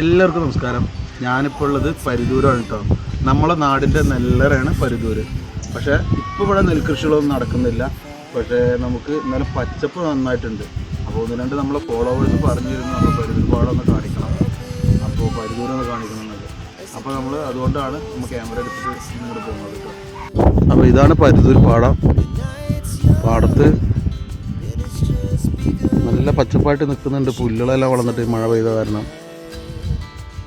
എല്ലാവർക്കും നമസ്കാരം. ഞാനിപ്പോൾ ഉള്ളത് പരിദൂരാണ് കേട്ടോ നമ്മളെ നാടിന്റെ നെല്ലറയാണ് പരിദൂര്. പക്ഷേ ഇപ്പോൾ ഇവിടെ നെൽകൃഷികളൊന്നും നടക്കുന്നില്ല. പക്ഷേ നമുക്ക് ഇന്നലെ പച്ചപ്പ് നന്നായിട്ടുണ്ട്. അപ്പോൾ ഒന്ന് രണ്ട് നമ്മളെ ഫോളോവേഴ്സ് പറഞ്ഞിരുന്നു നമ്മൾ ഒന്ന് കാണിക്കണം. അപ്പോൾ പരിദൂരൊന്ന് കാണിക്കണം എന്നൊക്കെ അപ്പോൾ നമ്മൾ അതുകൊണ്ടാണ് നമ്മൾ ക്യാമറ എടുത്തിട്ട് ഇങ്ങോട്ട് പോകുന്നത് അപ്പോൾ ഇതാണ് പരിദൂർ പാടം. പാടത്ത് നല്ല പച്ചപ്പായിട്ട് നിൽക്കുന്നുണ്ട്. പുല്ലുകളെല്ലാം വളർന്നിട്ട് മഴ പെയ്ത കാരണം.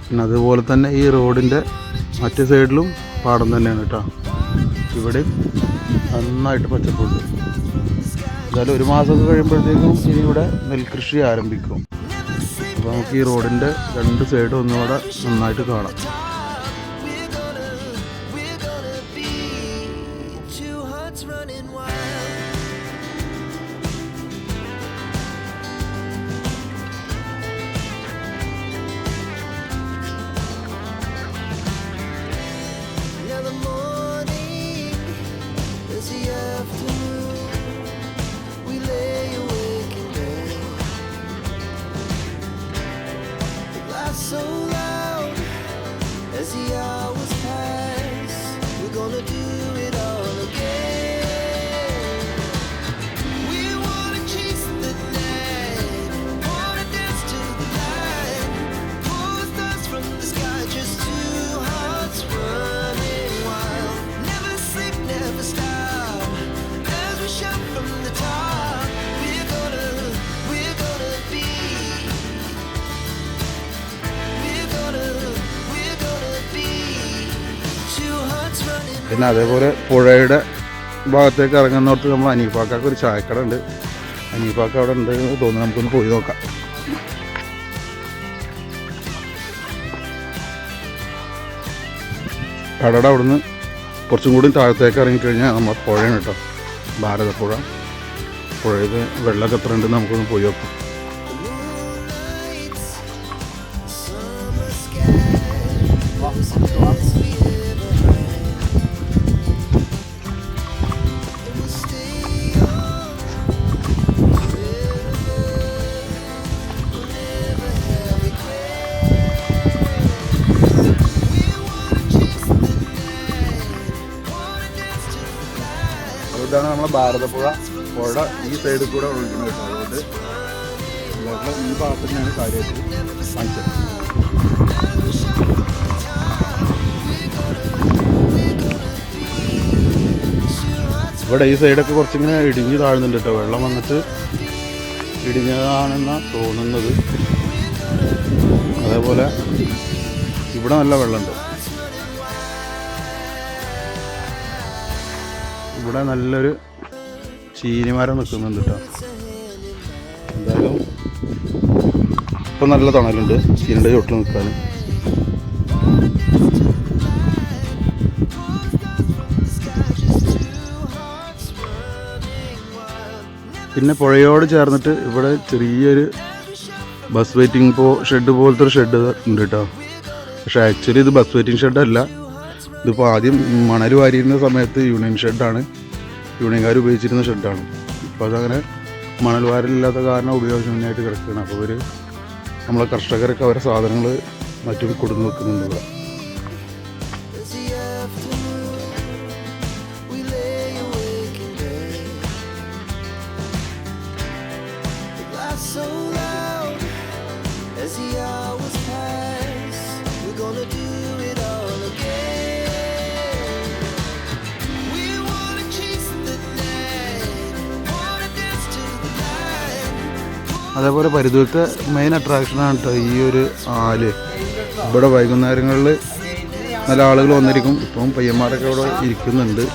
പിന്നെ അതുപോലെ തന്നെ ഈ റോഡിന്റെ മറ്റ് സൈഡിലും പാടം തന്നെയാണ് കേട്ടോ. ഇവിടെ നന്നായിട്ട് പച്ചപ്പുണ്ട്. എന്തായാലും ഒരു മാസമൊക്കെ കഴിയുമ്പോഴത്തേക്കും ഇനി ഇവിടെ നെൽകൃഷി ആരംഭിക്കും. അപ്പോൾ നമുക്ക് ഈ റോഡിന്റെ രണ്ട് സൈഡും ഒന്നുകൂടെ നന്നായിട്ട് കാണാം. fantasiar പിന്നെ അതേപോലെ പുഴയുടെ ഭാഗത്തേക്ക് ഇറങ്ങുന്നിടത്ത് നമ്മൾ അനീഫാക്കാക്ക് ഒരു ചായക്കട ഉണ്ട്. അനീഫാക്ക അവിടെ ഉണ്ട് തോന്നുന്നു. നമുക്കൊന്ന് പോയി നോക്കാം. കടയുടെ അവിടുന്ന് കുറച്ചും കൂടി താഴത്തേക്ക് ഇറങ്ങിക്കഴിഞ്ഞാൽ നമ്മൾ പുഴയാണ് കേട്ടോ. ഭാരതപ്പുഴ. പുഴയിൽ വെള്ളമൊക്കെ എത്ര ഉണ്ടെന്ന് നമുക്കൊന്ന് പോയി നോക്കാം. ഇതാണ് നമ്മളെ ഭാരതപ്പുഴ. പുഴ ഈ സൈഡിൽ കൂടെ ഒഴിക്കുന്നത് അതുകൊണ്ട് വെള്ളം ഈ ഭാഗത്ത് തന്നെയാണ് കാര്യമായിട്ട് ഇവിടെ ഈ സൈഡൊക്കെ കുറച്ചിങ്ങനെ ഇടിഞ്ഞു താഴ്ന്നുണ്ട് കേട്ടോ. വെള്ളം വന്നിട്ട് ഇടിഞ്ഞതാണെന്നാണ് തോന്നുന്നത്. അതേപോലെ ഇവിടെ നല്ല വെള്ളമുണ്ട്. ഇവിടെ നല്ലൊരു ചീനിമരം നിൽക്കുന്നുണ്ട് കേട്ടോ. എന്തായാലും ഇപ്പം നല്ല തണലുണ്ട്. ചീനിന്റെ ചുട്ടിൽ നിൽക്കാൻ പിന്നെ പുഴയോട് ചേർന്നിട്ട് ഇവിടെ ചെറിയൊരു ബസ് വെയിറ്റിംഗ് പോ ഷെഡ് പോലത്തെ ഒരു ഷെഡ് ഉണ്ട് കേട്ടോ. പക്ഷേ ആക്ച്വലി ഇത് ബസ് വെയിറ്റിംഗ് ഷെഡല്ല ഇതിപ്പോൾ ആദ്യം മണൽ വാരിയിരുന്ന സമയത്ത് യൂണിയൻ ഷെഡാണ്. യൂണിയൻകാർ ഉപയോഗിച്ചിരുന്ന ഷെഡാണ്. ഇപ്പോൾ അതങ്ങനെ മണൽ വാരലില്ലാത്ത കാരണം ഉപയോഗശൂന്യമായിട്ട് കിടക്കുകയാണ്. അപ്പോൾ ഇവർ നമ്മളെ കർഷകരൊക്കെ അവരെ സാധനങ്ങൾ മറ്റും കൊടുന്ന് വെക്കുന്നുണ്ട് ഇവിടെ. As the hours pass. We're gonna do അതേപോലെ പരിധൂരത്തെ മെയിൻ അട്രാക്ഷനാണ് ഈ ഒരു ആൽ. ഇവിടെ വൈകുന്നേരങ്ങളിൽ നല്ല ആളുകൾ വന്നിരിക്കും. ഇപ്പം പയ്യന്മാരൊക്കെ ഇവിടെ ഇരിക്കുന്നുണ്ട്.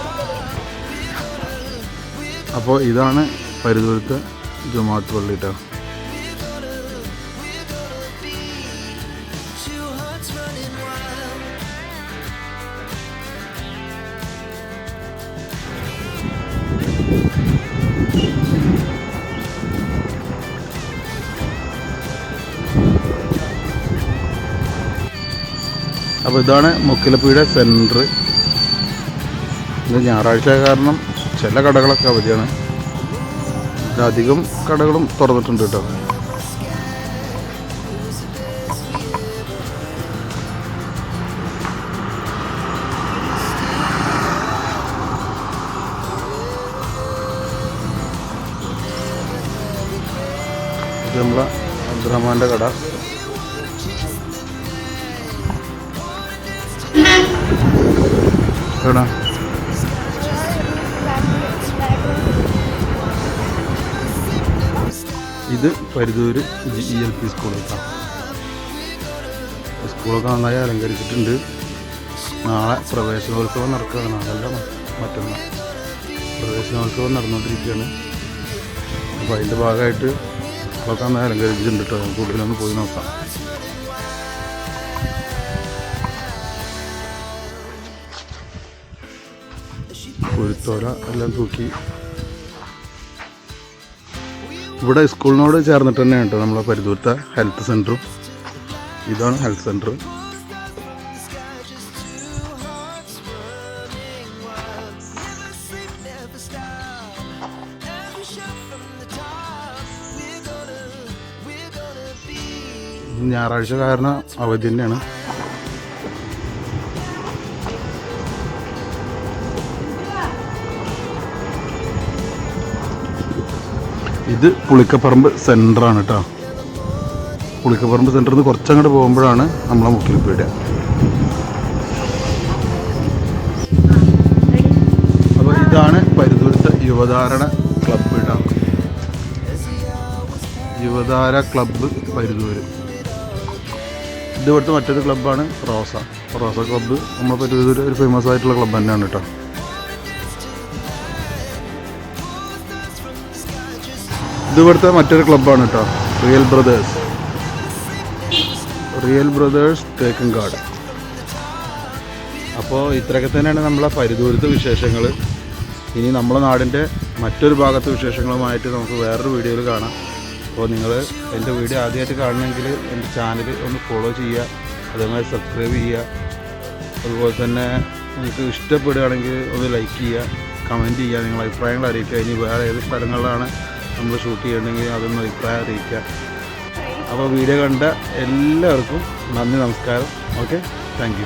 അപ്പോൾ ഇതാണ് പരിധൂരത്തെ ജുമാത്ത് പള്ളി കേട്ടോ അപ്പോൾ ഇതാണ് മുക്കിലപ്പുഴ സെന്റർ ഇത് ഞായറാഴ്ച കാരണം ചില കടകളൊക്കെ അവധിയാണ്. അധികം കടകളും തുറന്നിട്ടുണ്ട് കേട്ടോ. നമ്മളെ അബ്ദുറഹ്മാന്റെ കട. എവിടെ? ഇത് Paruthur G E L P കേട്ടോ സ്കൂളൊക്കെ നന്നായി അലങ്കരിച്ചിട്ടുണ്ട്. നാളെ പ്രവേശനോത്സവം നടക്കുകയാണ്. നാളല്ല മറ്റന്നാൾ പ്രവേശനോത്സവം നടന്നുകൊണ്ടിരിക്കുകയാണ്. അപ്പോൾ അതിന്റെ ഭാഗമായിട്ട് സ്കൂളൊക്കെ നന്നായി അലങ്കരിച്ചിട്ടുണ്ട് കേട്ടോ കൂടുതലൊന്ന് പോയി നോക്കാം. കുരുത്തോല എല്ലാം തൂക്കി. ഇവിടെ സ്കൂളിനോട് ചേർന്നിട്ട് തന്നെയാണ് കേട്ടോ നമ്മളെ പരിദൂരത്തെ ഹെൽത്ത് സെന്ററും ഇതാണ് ഹെൽത്ത് സെന്റർ ഞായറാഴ്ച കാരണം അവധി തന്നെയാണ്. ഇത് പുളിക്കപ്പറമ്പ് സെന്ററാണ് കേട്ടോ പുളിക്കപ്പറമ്പ് സെന്ററിൽ നിന്ന് കുറച്ചങ്ങോട്ട് പോകുമ്പോഴാണ് നമ്മളെ മുക്കിലിപ്പീടിയ അപ്പോൾ ഇതാണ് പരുതൂരത്തെ യുവധാരണ ക്ലബ്ബ് കേട്ടോ യുവധാര ക്ലബ്ബ് പരുതൂര്. ഇത് മറ്റൊരു ക്ലബ്ബാണ് റോസ. റോസ ക്ലബ്ബ് നമ്മളെ പരുതൂര് ഒരു ഫേമസ് ആയിട്ടുള്ള ക്ലബ്ബ് തന്നെയാണ് കേട്ടോ ഇത് ഇവിടുത്തെ മറ്റൊരു ക്ലബ്ബാണ് കേട്ടോ real brothers real brothers Thekkangad അപ്പോൾ ഇത്രയൊക്കെ തന്നെയാണ് നമ്മളെ പരിദൂരത്തെ വിശേഷങ്ങൾ ഇനി നമ്മളെ നാടിന്റെ മറ്റൊരു ഭാഗത്തെ വിശേഷങ്ങളുമായിട്ട് നമുക്ക് വേറൊരു വീഡിയോയിൽ കാണാം. അപ്പോൾ നിങ്ങൾ എന്റെ വീഡിയോ ആദ്യമായിട്ട് കാണണമെങ്കിൽ എന്റെ ചാനൽ ഒന്ന് ഫോളോ ചെയ്യുക അതേമാതിരി സബ്സ്ക്രൈബ് ചെയ്യുക. അതുപോലെ തന്നെ നിങ്ങൾക്ക് ഇഷ്ടപ്പെടുകയാണെങ്കിൽ ഒന്ന് ലൈക്ക് ചെയ്യുക കമന്റ് ചെയ്യുക നിങ്ങളുടെ അഭിപ്രായങ്ങൾ അറിയിക്കുക. ഇനി വേറെ ഏത് സ്ഥലങ്ങളിലാണ് നമ്മൾ ഷൂട്ട് ചെയ്യണമെങ്കിൽ അതൊന്ന് അഭിപ്രായം അറിയിക്കുക. അപ്പോൾ വീഡിയോ കണ്ട എല്ലാവർക്കും നന്ദി നമസ്കാരം. ഓക്കെ? താങ്ക്